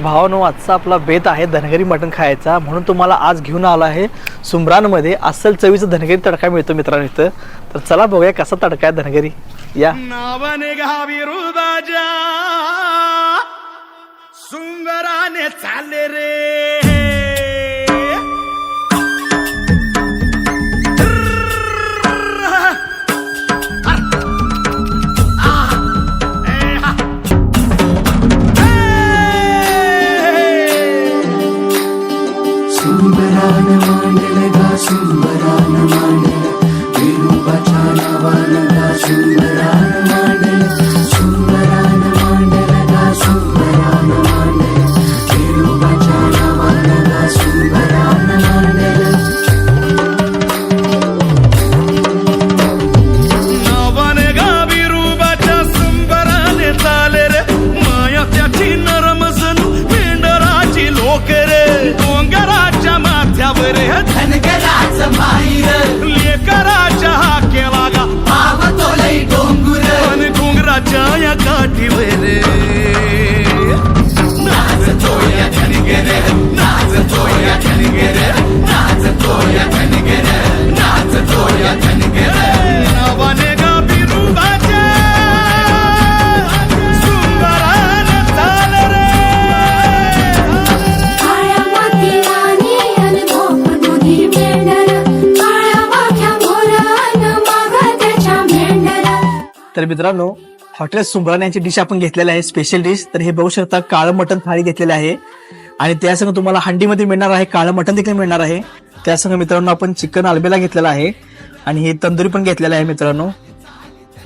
भावानो आजचा आपला बेत आहे धनगरी मटण खायचा. म्हणून तुम्हाला आज घेऊन आला आहे सुमरानमध्ये. अस्सल चवीचं धनगरी तडका मिळतो मित्रांनो इथं. तर चला बघूया कसा तडका आहे धनगरी. या. नावाने घावी रुदाजा. सुंदराने चालले रे. to तर मित्रांनो हॉटेल सुमरान यांची डिश आपण घेतलेली आहे स्पेशल डिश तर हे बघू शकता काळं मटण थाळी घेतलेलं आहे. आणि त्यासंग तुम्हाला हंडीमध्ये मिळणार आहे काळं मटण देखील मिळणार आहे. त्यासंग मित्रांनो आपण चिकन आलबेला घेतलेला आहे. आणि हे तंदुरी पण घेतलेलं आहे मित्रांनो.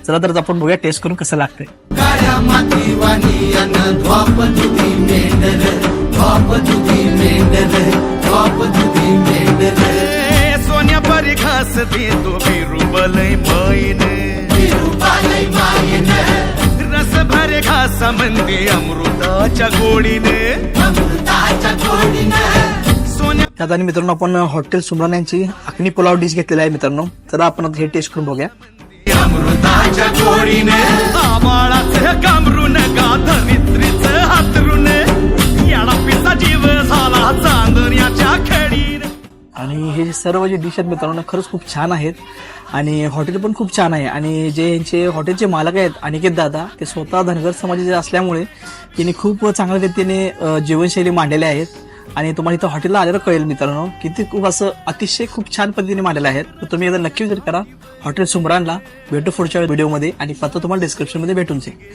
चला तर आपण बघूया टेस्ट करून कसं लागतंय. सोन्या परी खास दे तो बिरुबलय मंदी अमृताच्या गोडीने. आणि मित्रांनो आपण हॉटेल सुमरान यांची अग्नी पुलाव डिश घेतलेला आहे मित्रांनो. चला आपण आता हे टेस्ट करून बघूया. अमृताच्या गोडीने. कामरून आणि हे सर्व जे डिश आहेत मित्रांनो खरंच खूप छान आहेत. आणि हॉटेल पण खूप छान आहे. आणि जे यांचे हॉटेलचे मालक आहेत अनिकेत दादा ते स्वतः धनगर समाजाचे असल्यामुळे त्यांनी खूप चांगल्या रीतीने जीवनशैली मांडलेल्या आहेत. आणि तुम्हाला इथं हॉटेलला आलेलं कळेल मित्रांनो किती खूप असं अतिशय खूप छान पद्धतीने मांडलेलं आहेत. तर तुम्ही एकदा नक्की विजिट करा हॉटेल सुमरानला भेटू पुढच्या व्हिडिओमध्ये आणि पत्ता तुम्हाला डिस्क्रिप्शनमध्ये भेटून जाईल.